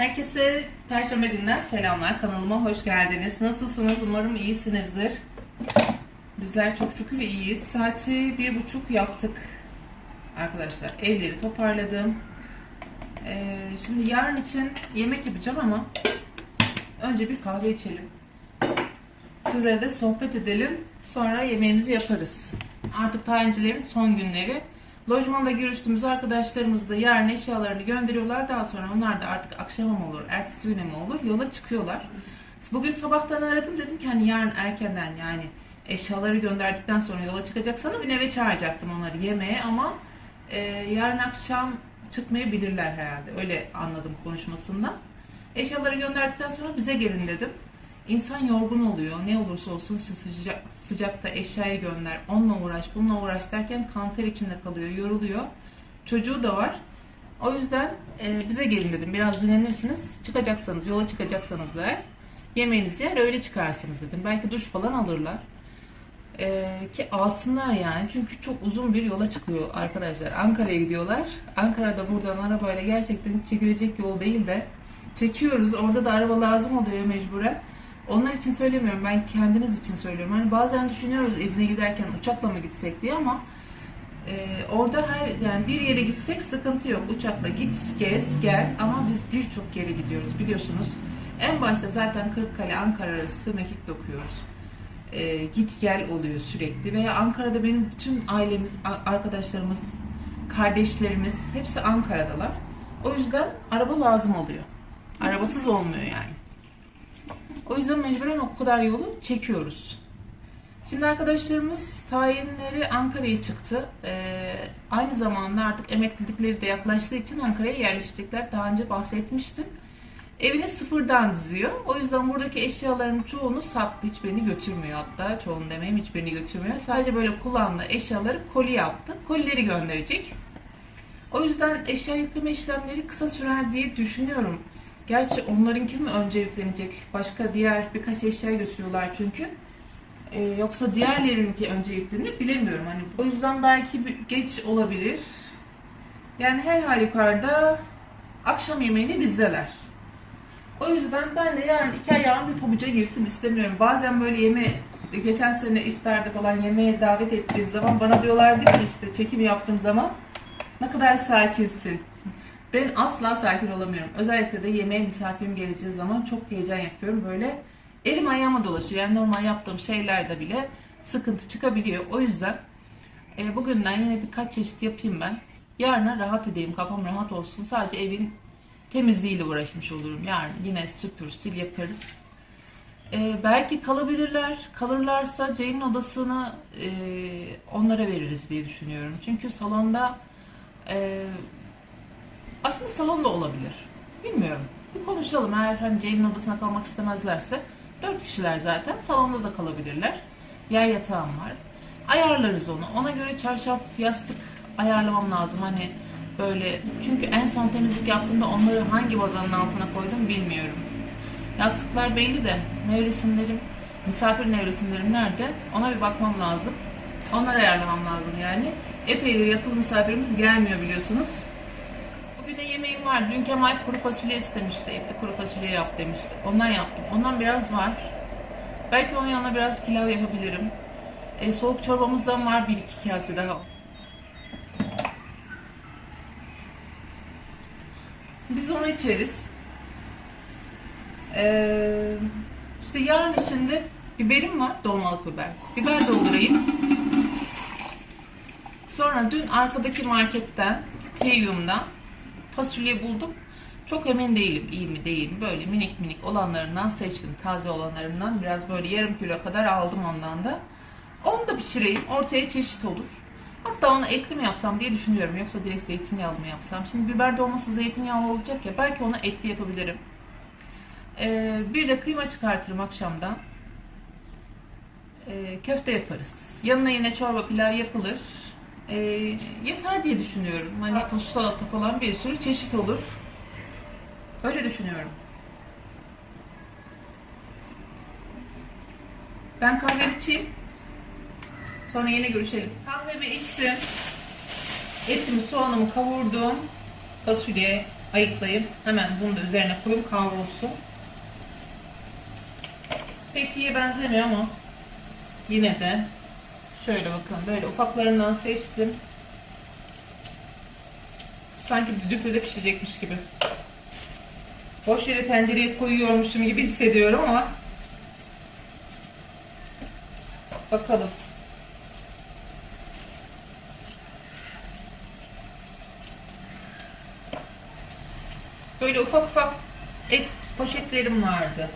Herkese Perşembe günden selamlar. Kanalıma hoş geldiniz. Nasılsınız? Umarım iyisinizdir. Bizler çok şükür iyiyiz. Saati bir buçuk yaptık arkadaşlar. Evleri toparladım. Ee, şimdi yarın için yemek yapacağım ama önce bir kahve içelim. Sizlere de sohbet edelim. Sonra yemeğimizi yaparız. Artık tayincilerin son günleri. Lojmanda görüştüğümüz arkadaşlarımız da yarın eşyalarını gönderiyorlar. Daha sonra onlar da artık akşama mı olur, ertesi güne mi olur yola çıkıyorlar. Bugün sabahtan aradım dedim ki hani yarın erkenden yani eşyaları gönderdikten sonra yola çıkacaksanız eve çağıracaktım onları yemeğe ama e, yarın akşam çıkmayabilirler herhalde. Öyle anladım konuşmasından. Eşyaları gönderdikten sonra bize gelin dedim. İnsan yorgun oluyor. Ne olursa olsun işte sıcak, sıcakta eşyayı gönder, onunla uğraş, bununla uğraş derken kanter içinde kalıyor, yoruluyor. Çocuğu da var. O yüzden e, bize gelin dedim. Biraz dinlenirsiniz. Çıkacaksanız, yola çıkacaksanız da yemeğinizi yer öyle çıkarsınız dedim. Belki duş falan alırlar. E, ki alsınlar yani. Çünkü çok uzun bir yola çıkıyor arkadaşlar. Ankara'ya gidiyorlar. Ankara'da buradan arabayla gerçekten çekilecek yol değil de çekiyoruz. Orada da araba lazım oluyor mecburen. Onlar için söylemiyorum. Ben kendimiz için söylüyorum. Hani bazen düşünüyoruz izne giderken uçakla mı gitsek diye ama e, orada her yani bir yere gitsek sıkıntı yok. Uçakla git, gez, gel ama biz birçok yere gidiyoruz biliyorsunuz. En başta zaten Kırıkkale Ankara arası mekik okuyoruz. E, git gel oluyor sürekli veya Ankara'da benim bütün ailemiz, arkadaşlarımız, kardeşlerimiz hepsi Ankara'dalar. O yüzden araba lazım oluyor. Arabasız olmuyor yani. O yüzden mecburen o kadar yolu çekiyoruz. Şimdi arkadaşlarımız tayinleri Ankara'ya çıktı. Ee, aynı zamanda artık emeklilikleri de yaklaştığı için Ankara'ya yerleşecekler. Daha önce bahsetmiştim. Evini sıfırdan diziyor. O yüzden buradaki eşyaların çoğunu sattı. Hiçbirini götürmüyor hatta. Çoğunu demeyeyim hiçbirini götürmüyor. Sadece böyle kullandığı eşyaları koli yaptı. Kolileri gönderecek. O yüzden eşya yükleme işlemleri kısa sürer diye düşünüyorum. Gerçi onlarınki mi önce yüklenecek? Başka diğer birkaç eşya götürüyorlar çünkü. Ee, yoksa diğerlerinki önce yüklenir bilemiyorum. Hani o yüzden belki geç olabilir. Yani her halükarda akşam yemeğini bizdeler. O yüzden ben de yarın iki ayağım bir pabuca girsin istemiyorum. Bazen böyle yeme geçen sene iftarda falan yemeğe davet ettiğim zaman bana diyorlardı ki işte çekim yaptığım zaman ne kadar sakinsin. Ben asla sakin olamıyorum. Özellikle de yemeğe misafirim geleceği zaman çok heyecan yapıyorum. Böyle elim ayağıma dolaşıyor. Yani normal yaptığım şeylerde bile sıkıntı çıkabiliyor. O yüzden e, bugünden yine birkaç çeşit yapayım ben. Yarına rahat edeyim, kafam rahat olsun. Sadece evin temizliğiyle uğraşmış olurum. Yarın yine süpür, sil yaparız. E, belki kalabilirler. Kalırlarsa Ceylin odasını e, onlara veririz diye düşünüyorum. Çünkü salonda e, aslında salonda olabilir. Bilmiyorum. Bir konuşalım. Eğer hani Ceylin odasına kalmak istemezlerse dört kişiler zaten salonda da kalabilirler. Yer yatağım var. Ayarlarız onu. Ona göre çarşaf, yastık ayarlamam lazım. Hani böyle çünkü en son temizlik yaptığımda onları hangi bazanın altına koydum bilmiyorum. Yastıklar belli de nevresimlerim, misafir nevresimlerim nerede? Ona bir bakmam lazım. Onları ayarlamam lazım yani. Epeydir yatılı misafirimiz gelmiyor biliyorsunuz. De yemeğim var. Dün Kemal kuru fasulye istemişti. Etli kuru fasulye yap demişti. Ondan yaptım. Ondan biraz var. Belki onun yanına biraz pilav yapabilirim. E, soğuk çorbamızdan var bir iki kase daha. Biz onu içeriz. Ee, işte yarın içinde biberim var. Dolmalık biber. Biber doldurayım. Sonra dün arkadaki marketten, Teyyum'dan fasulye buldum. Çok emin değilim iyi mi değil mi. Böyle minik minik olanlarından seçtim. Taze olanlarından biraz böyle yarım kilo kadar aldım ondan da. Onu da pişireyim. Ortaya çeşit olur. Hatta onu etli mi yapsam diye düşünüyorum. Yoksa direkt zeytinyağlı mı yapsam. Şimdi biber dolması zeytinyağlı olacak ya. Belki onu etli yapabilirim. Ee, bir de kıyma çıkartırım akşamdan. Ee, köfte yaparız. Yanına yine çorba pilav yapılır. Ee, yeter diye düşünüyorum. Hani bu salata falan bir sürü çeşit olur. Öyle düşünüyorum. Ben kahvemi içeyim. Sonra yine görüşelim. Kahvemi içtim. Etimi, soğanımı kavurdum. Fasulye, ayıklayayım. Hemen bunu da üzerine koyayım kavrulsun. Pek iyiye benzemiyor ama yine de şöyle bakın böyle ufaklarından seçtim. Sanki düdüklü de pişecekmiş gibi. Boş yere tencereye koyuyormuşum gibi hissediyorum ama bakalım. Böyle ufak ufak et poşetlerim vardı.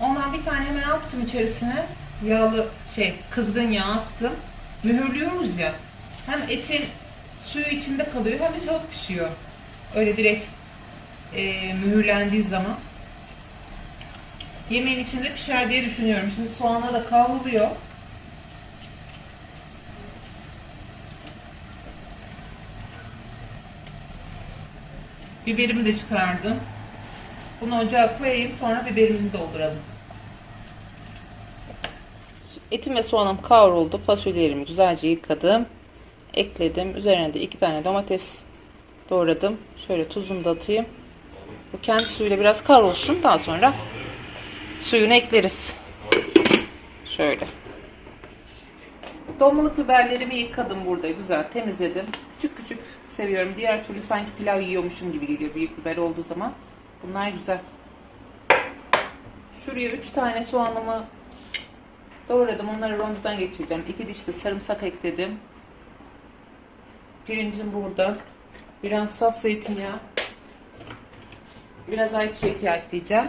Ondan bir tane hemen attım içerisine. Yağlı şey kızgın yağ attım. Mühürlüyoruz ya. Hem etin suyu içinde kalıyor hem de çabuk pişiyor. Öyle direkt e, mühürlendiği zaman. Yemeğin içinde pişer diye düşünüyorum. Şimdi soğanla da kavruluyor. Biberimi de çıkardım. Bunu ocağa koyayım sonra biberimizi dolduralım. Etim ve soğanım kavruldu. Fasulyelerimi güzelce yıkadım. Ekledim. Üzerine de iki tane domates doğradım. Şöyle tuzunu da atayım. Bu kendi suyuyla biraz kavrulsun. Daha sonra suyunu ekleriz. Şöyle. Dolmalık biberlerimi yıkadım burada. Güzel temizledim. Küçük küçük seviyorum. Diğer türlü sanki pilav yiyormuşum gibi geliyor büyük biber olduğu zaman. Bunlar güzel. Şuraya 3 tane soğanımı doğradım. Onları rondodan geçireceğim. 2 diş de sarımsak ekledim. Pirincim burada. Biraz saf zeytinyağı. Biraz ayçiçek yağı ekleyeceğim.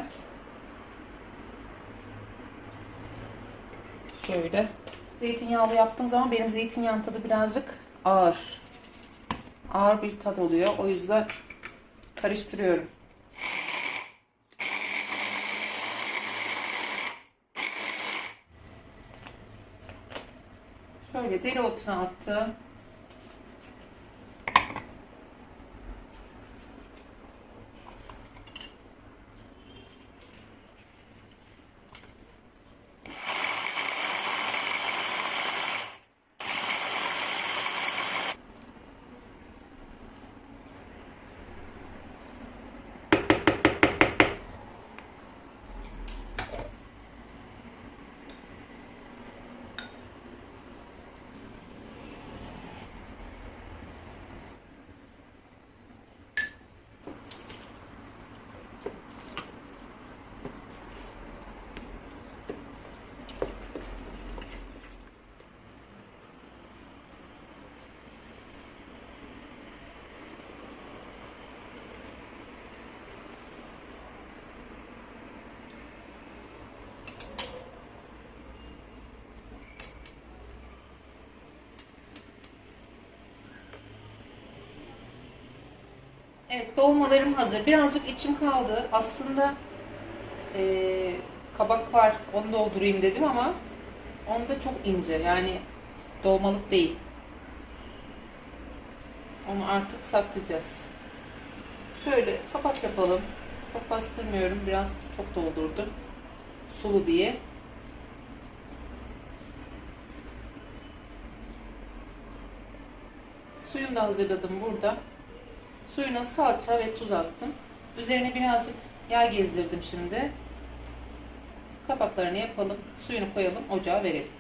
Şöyle. Zeytinyağlı yaptığım zaman benim zeytinyağın tadı birazcık ağır. Ağır bir tat oluyor. O yüzden karıştırıyorum. Şöyle dereotunu attım. Evet dolmalarım hazır. Birazcık içim kaldı. Aslında eee, kabak var. Onu doldurayım dedim ama onu da çok ince. Yani dolmalık değil. Onu artık saklayacağız. Şöyle kapak yapalım. Çok bastırmıyorum. Biraz çok doldurdum. Sulu diye. Suyunu da hazırladım burada. Suyuna salça ve tuz attım. Üzerine birazcık yağ gezdirdim şimdi. Kapaklarını yapalım. Suyunu koyalım. Ocağa verelim.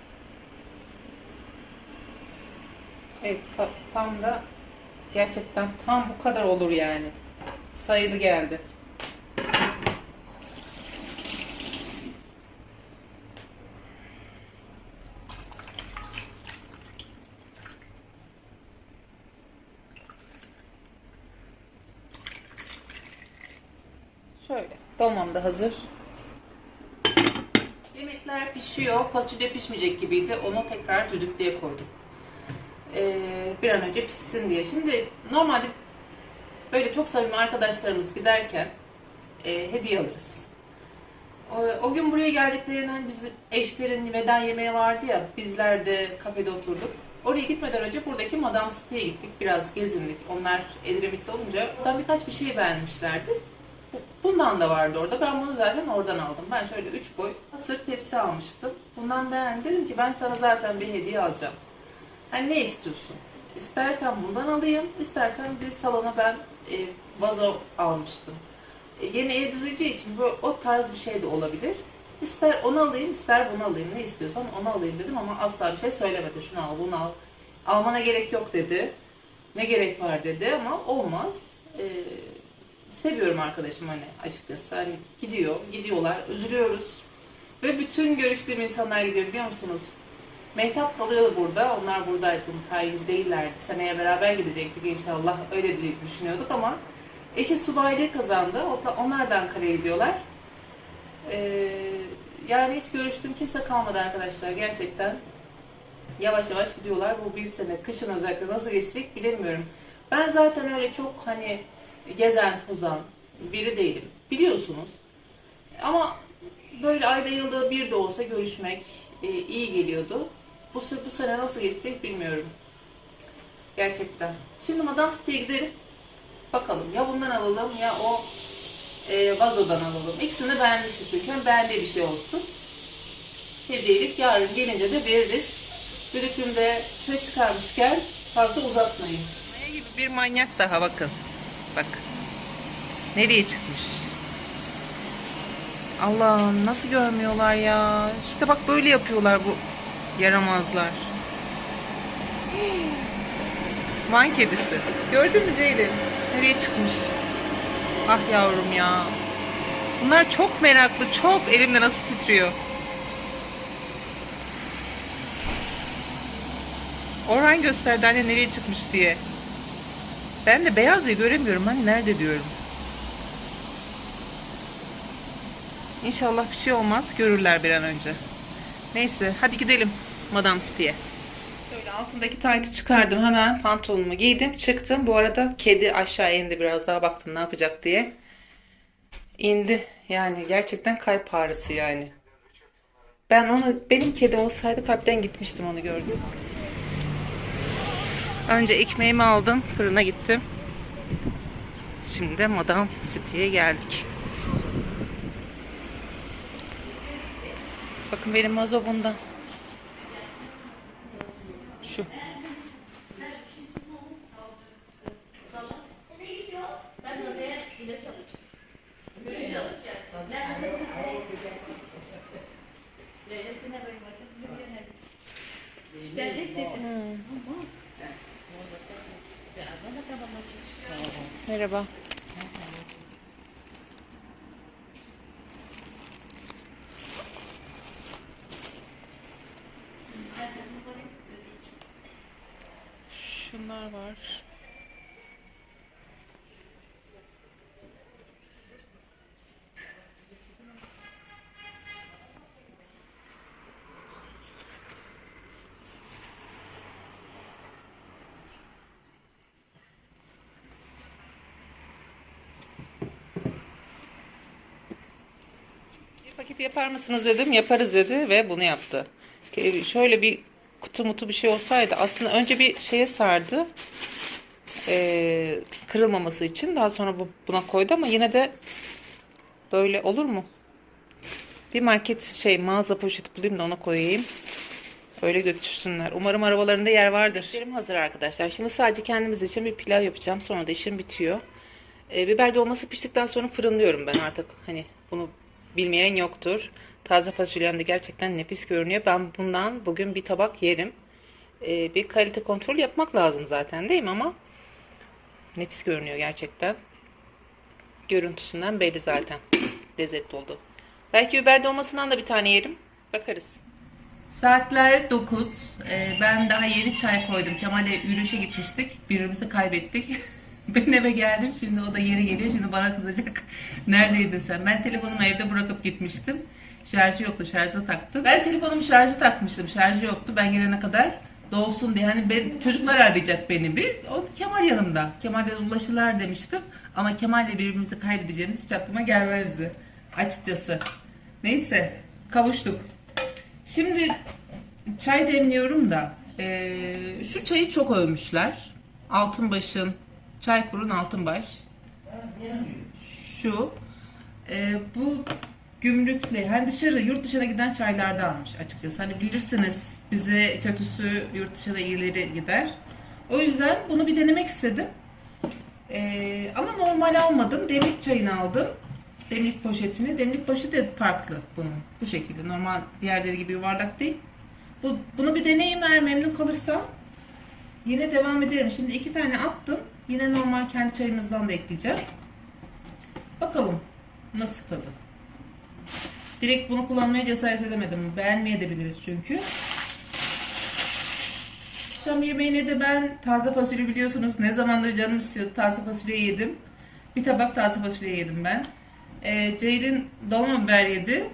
Evet tam da gerçekten tam bu kadar olur yani. Sayılı geldi. Şöyle. Dolmam da hazır. Yemekler pişiyor. Fasulye pişmeyecek gibiydi. Onu tekrar düdüklüye koydum. Ee, bir an önce pişsin diye. Şimdi normalde böyle çok samimi arkadaşlarımız giderken e, hediye alırız. O, o gün buraya geldiklerinde biz eşlerin veda yemeği vardı ya. Bizler de kafede oturduk. Oraya gitmeden önce buradaki Madame City'ye gittik. Biraz gezindik. Onlar Edremit'te olunca oradan birkaç bir şey beğenmişlerdi. Bundan da vardı orada. Ben bunu zaten oradan aldım. Ben şöyle 3 boy hasır tepsi almıştım. Bundan beğendim. Dedim ki ben sana zaten bir hediye alacağım. Hani ne istiyorsun? İstersen bundan alayım, istersen bir salona ben e, vazo almıştım. E, yeni ev düzeceği için böyle o tarz bir şey de olabilir. İster onu alayım, ister bunu alayım. Ne istiyorsan onu alayım dedim ama asla bir şey söylemedi. Şunu al, bunu al. Almana gerek yok dedi. Ne gerek var dedi ama olmaz. Ee, seviyorum arkadaşım hani açıkçası. Hani gidiyor, gidiyorlar, üzülüyoruz. Ve bütün görüştüğüm insanlar gidiyor biliyor musunuz? Mehtap kalıyor burada. Onlar buradaydı. Tayinci değillerdi. Seneye beraber gidecektik inşallah. Öyle düşünüyorduk ama eşi subaylığı kazandı. Onlar da Ankara'ya gidiyorlar. Ee, yani hiç görüştüğüm kimse kalmadı arkadaşlar. Gerçekten yavaş yavaş gidiyorlar. Bu bir sene kışın özellikle nasıl geçecek bilemiyorum. Ben zaten öyle çok hani gezen tozan biri değilim. Biliyorsunuz. Ama böyle ayda yılda bir de olsa görüşmek e, iyi geliyordu. Bu, bu sene nasıl geçecek bilmiyorum. Gerçekten. Şimdi Madame City'ye gidelim. Bakalım ya bundan alalım ya o e, vazodan alalım. İkisini beğenmişti çünkü. Hem beğendiği bir şey olsun. Hediyelik yarın gelince de veririz. Düdüklümde ses çıkarmışken fazla uzatmayın. Gibi bir manyak daha bakın. Bak. Nereye çıkmış? Allah'ım nasıl görmüyorlar ya. İşte bak böyle yapıyorlar bu yaramazlar. Van kedisi. Gördün mü Ceylin? Nereye çıkmış? Ah yavrum ya. Bunlar çok meraklı, çok elimde nasıl titriyor. Orhan gösterdi anne nereye çıkmış diye. Ben de beyazı göremiyorum. Hani nerede diyorum. İnşallah bir şey olmaz. Görürler bir an önce. Neyse hadi gidelim Madame City'ye. Şöyle altındaki taytı çıkardım. Hemen pantolonumu giydim. Çıktım. Bu arada kedi aşağı indi. Biraz daha baktım ne yapacak diye. İndi. Yani gerçekten kalp ağrısı yani. Ben onu benim kedi olsaydı kalpten gitmiştim onu gördüm. Önce ekmeğimi aldım. Fırına gittim. Şimdi de Madame City'ye geldik. Bakın benim vazo bundan. Şu. Merhaba. Şunlar var. Bir paket yapar mısınız dedim. Yaparız dedi ve bunu yaptı. Şöyle bir kutu mutu bir şey olsaydı aslında önce bir şeye sardı. Ee, kırılmaması için. Daha sonra bu, buna koydu ama yine de böyle olur mu? Bir market şey mağaza poşeti bulayım da ona koyayım. Öyle götürsünler. Umarım arabalarında yer vardır. İşlerim hazır arkadaşlar. Şimdi sadece kendimiz için bir pilav yapacağım. Sonra da işim bitiyor. Ee, biber dolması piştikten sonra fırınlıyorum ben artık. Hani bunu bilmeyen yoktur. Taze fasulyem de gerçekten nefis görünüyor. Ben bundan bugün bir tabak yerim. Ee, bir kalite kontrol yapmak lazım zaten değil mi ama nefis görünüyor gerçekten. Görüntüsünden belli zaten. Lezzetli oldu. Belki biber dolmasından da bir tane yerim. Bakarız. Saatler 9. Ee, ben daha yeni çay koydum. Kemal'le yürüyüşe gitmiştik. Birbirimizi kaybettik. ben eve geldim. Şimdi o da yeri geliyor. Şimdi bana kızacak. Neredeydin sen? Ben telefonumu evde bırakıp gitmiştim. Şarjı yoktu. Şarja taktım. Ben telefonumu şarjı takmıştım. Şarjı yoktu. Ben gelene kadar dolsun diye. Hani ben, çocuklar arayacak beni bir. O Kemal yanımda. Kemal'e ulaşırlar demiştim. Ama Kemal'le birbirimizi kaybedeceğimiz hiç aklıma gelmezdi. Açıkçası. Neyse. Kavuştuk. Şimdi çay demliyorum da eee, şu çayı çok övmüşler. Altınbaş'ın Çaykur'un Altınbaş. Şu eee, bu gümrükle hani dışarı yurt dışına giden çaylarda almış açıkçası. Hani bilirsiniz bize kötüsü yurt dışına iyileri gider. O yüzden bunu bir denemek istedim. Ee, ama normal almadım. Demlik çayını aldım. Demlik poşetini. Demlik poşeti de farklı bunun. Bu şekilde. Normal diğerleri gibi yuvarlak değil. Bu, bunu bir deneyim eğer memnun kalırsam yine devam ederim. Şimdi iki tane attım. Yine normal kendi çayımızdan da ekleyeceğim. Bakalım nasıl tadı. Direkt bunu kullanmaya cesaret edemedim. Beğenmeyebiliriz çünkü. Akşam yemeğine de ben taze fasulye biliyorsunuz ne zamandır canım istiyordu taze fasulye yedim. Bir tabak taze fasulye yedim ben. Ee, Ceylin dolma biber yedi.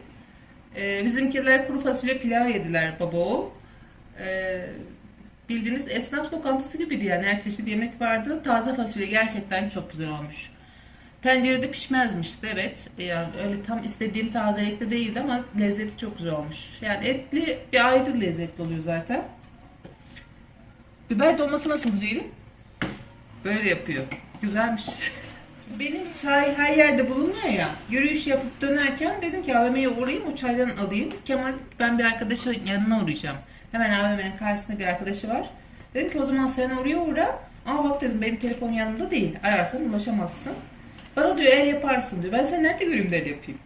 Ee, bizimkiler kuru fasulye pilav yediler baba oğul. Ee, bildiğiniz esnaf lokantası gibiydi yani her çeşit yemek vardı. Taze fasulye gerçekten çok güzel olmuş. Tencerede pişmezmişti evet. Yani öyle tam istediğim tazelikte değildi ama lezzeti çok güzel olmuş. Yani etli bir ayrı lezzetli oluyor zaten. Biber dolması nasıl Ceylin? Böyle yapıyor. Güzelmiş. Benim çay her yerde bulunmuyor ya. Yürüyüş yapıp dönerken dedim ki AVM'ye uğrayayım o çaydan alayım. Kemal ben bir arkadaşın yanına uğrayacağım. Hemen AVM'nin karşısında bir arkadaşı var. Dedim ki o zaman sen oraya uğra. Ama bak dedim benim telefon yanımda değil. Ararsan ulaşamazsın. Bana diyor el yaparsın diyor. Ben seni nerede göreyim de el yapayım.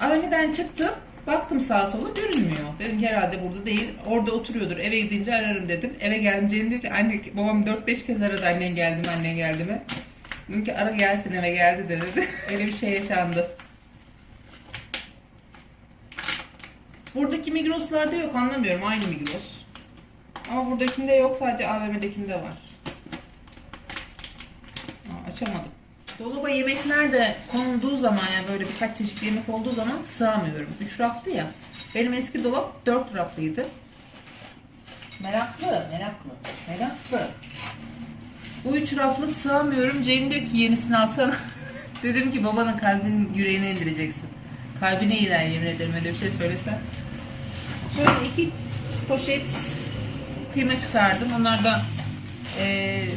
AVM'den çıktım. Baktım sağa sola görünmüyor. Dedim ki herhalde burada değil. Orada oturuyordur. Eve gidince ararım dedim. Eve geldim. Ceylin diyor ki anne babam 4-5 kez aradı annen geldi mi annen geldi mi. Dedim ki ara gelsin eve geldi de dedi. Öyle bir şey yaşandı. Buradaki Migros'larda yok anlamıyorum. Aynı Migros. Ama buradakinde yok sadece AVM'dekinde var. Aa, açamadım. Dolaba yemekler de konulduğu zaman yani böyle birkaç çeşit yemek olduğu zaman sığamıyorum. Üç raflı ya. Benim eski dolap dört raflıydı. Meraklı, meraklı, meraklı. Bu üç raflı sığamıyorum. Ceylin diyor ki yenisini alsana. Dedim ki babanın kalbinin yüreğine indireceksin. Kalbine iner yemin ederim öyle bir şey söylesen. Şöyle iki poşet kıyma çıkardım. Onlar da eee,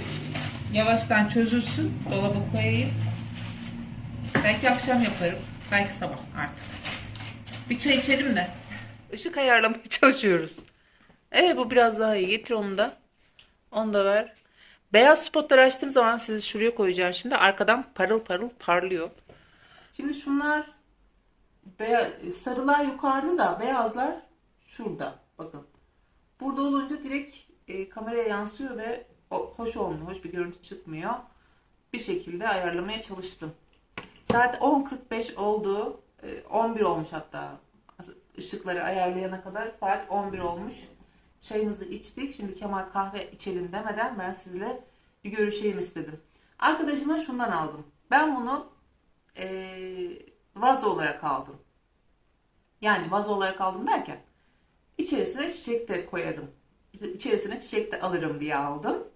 yavaştan çözülsün. Dolaba koyayım. Belki akşam yaparım. Belki sabah artık. Bir çay içelim de. Işık ayarlamaya çalışıyoruz. Evet bu biraz daha iyi. Getir onu da. Onu da ver. Beyaz spotları açtığım zaman sizi şuraya koyacağım şimdi. Arkadan parıl parıl parlıyor. Şimdi şunlar beya- sarılar yukarıda da beyazlar şurada. Bakın. Burada olunca direkt e, kameraya yansıyor ve hoş olmuyor. Hoş bir görüntü çıkmıyor. Bir şekilde ayarlamaya çalıştım. Saat 10.45 oldu. E, 11 olmuş hatta. Işıkları ayarlayana kadar saat 11 olmuş. Çayımızı içtik. Şimdi Kemal kahve içelim demeden ben sizle bir görüşeyim istedim. Arkadaşıma şundan aldım. Ben bunu eee vazo olarak aldım. Yani vazo olarak aldım derken içerisine çiçek de koyarım. İçerisine çiçek de alırım diye aldım.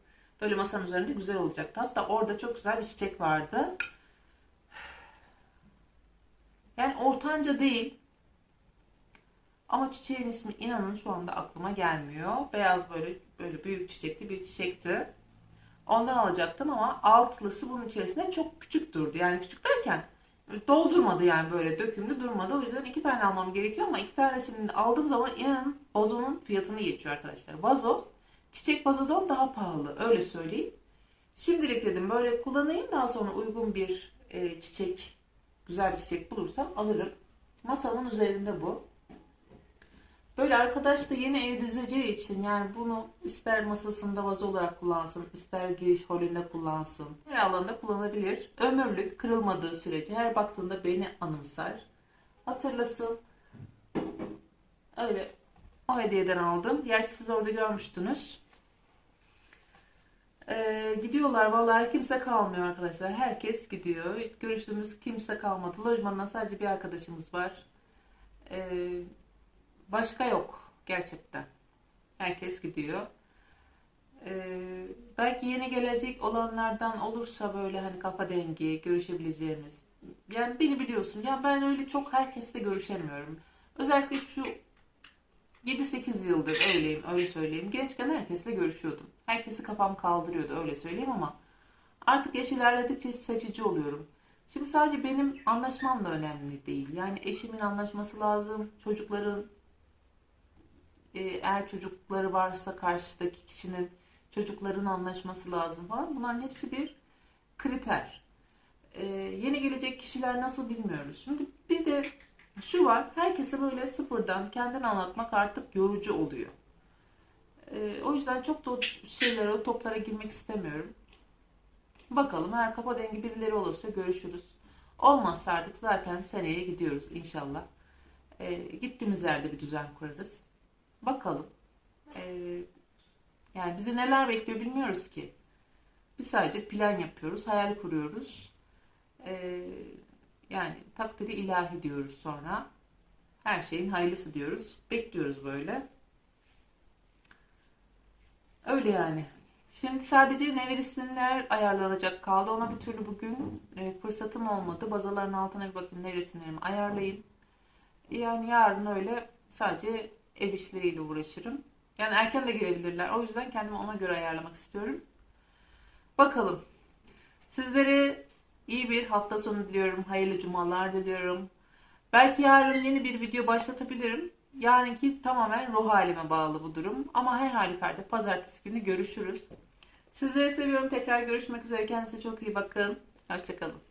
Böyle masanın üzerinde güzel olacaktı. Hatta orada çok güzel bir çiçek vardı. Yani ortanca değil. Ama çiçeğin ismi inanın şu anda aklıma gelmiyor. Beyaz böyle böyle büyük çiçekli bir çiçekti. Ondan alacaktım ama altlısı bunun içerisinde çok küçük durdu. Yani küçük derken doldurmadı yani böyle dökümlü durmadı. O yüzden iki tane almam gerekiyor ama iki tanesini aldığım zaman inanın vazonun fiyatını geçiyor arkadaşlar. Vazo çiçek vazodan daha pahalı öyle söyleyeyim. Şimdilik dedim böyle kullanayım daha sonra uygun bir e, çiçek güzel bir çiçek bulursam alırım. Masamın üzerinde bu. Böyle arkadaş da yeni ev dizeceği için yani bunu ister masasında vazo olarak kullansın, ister giriş holünde kullansın. Her alanda kullanabilir. Ömürlük kırılmadığı sürece her baktığında beni anımsar. Hatırlasın. Öyle o hediyeden aldım. Gerçi siz orada görmüştünüz. Ee, gidiyorlar vallahi kimse kalmıyor arkadaşlar. Herkes gidiyor. Görüştüğümüz kimse kalmadı. Lojmandan sadece bir arkadaşımız var. Ee, Başka yok gerçekten. Herkes gidiyor. Ee, belki yeni gelecek olanlardan olursa böyle hani kafa dengi görüşebileceğimiz. Yani beni biliyorsun. Ya ben öyle çok herkesle görüşemiyorum. Özellikle şu 7-8 yıldır öyleyim, öyle söyleyeyim. Gençken herkesle görüşüyordum. Herkesi kafam kaldırıyordu, öyle söyleyeyim ama artık yaş ilerledikçe seçici oluyorum. Şimdi sadece benim anlaşmam da önemli değil. Yani eşimin anlaşması lazım, çocukların eğer çocukları varsa karşıdaki kişinin çocukların anlaşması lazım falan. Bunların hepsi bir kriter. Ee, yeni gelecek kişiler nasıl bilmiyoruz. Şimdi bir de şu var, herkese böyle sıfırdan kendini anlatmak artık yorucu oluyor. Ee, o yüzden çok da o şeylere, o toplara girmek istemiyorum. Bakalım eğer kafa dengi birileri olursa görüşürüz. Olmazsa artık zaten seneye gidiyoruz inşallah. Ee, gittiğimiz yerde bir düzen kurarız. Bakalım. Ee, yani bizi neler bekliyor bilmiyoruz ki. Biz sadece plan yapıyoruz, hayal kuruyoruz. Ee, yani takdiri ilahi diyoruz sonra. Her şeyin hayırlısı diyoruz. Bekliyoruz böyle. Öyle yani. Şimdi sadece nevir isimler ayarlanacak kaldı. Ona bir türlü bugün e, fırsatım olmadı. Bazaların altına bir bakın nevir isimlerimi ayarlayın. Yani yarın öyle sadece ev işleriyle uğraşırım. Yani erken de gelebilirler. O yüzden kendimi ona göre ayarlamak istiyorum. Bakalım. Sizlere iyi bir hafta sonu diliyorum. Hayırlı cumalar diliyorum. Belki yarın yeni bir video başlatabilirim. Yarınki tamamen ruh halime bağlı bu durum. Ama her halükarda pazartesi günü görüşürüz. Sizleri seviyorum. Tekrar görüşmek üzere. Kendinize çok iyi bakın. Hoşçakalın.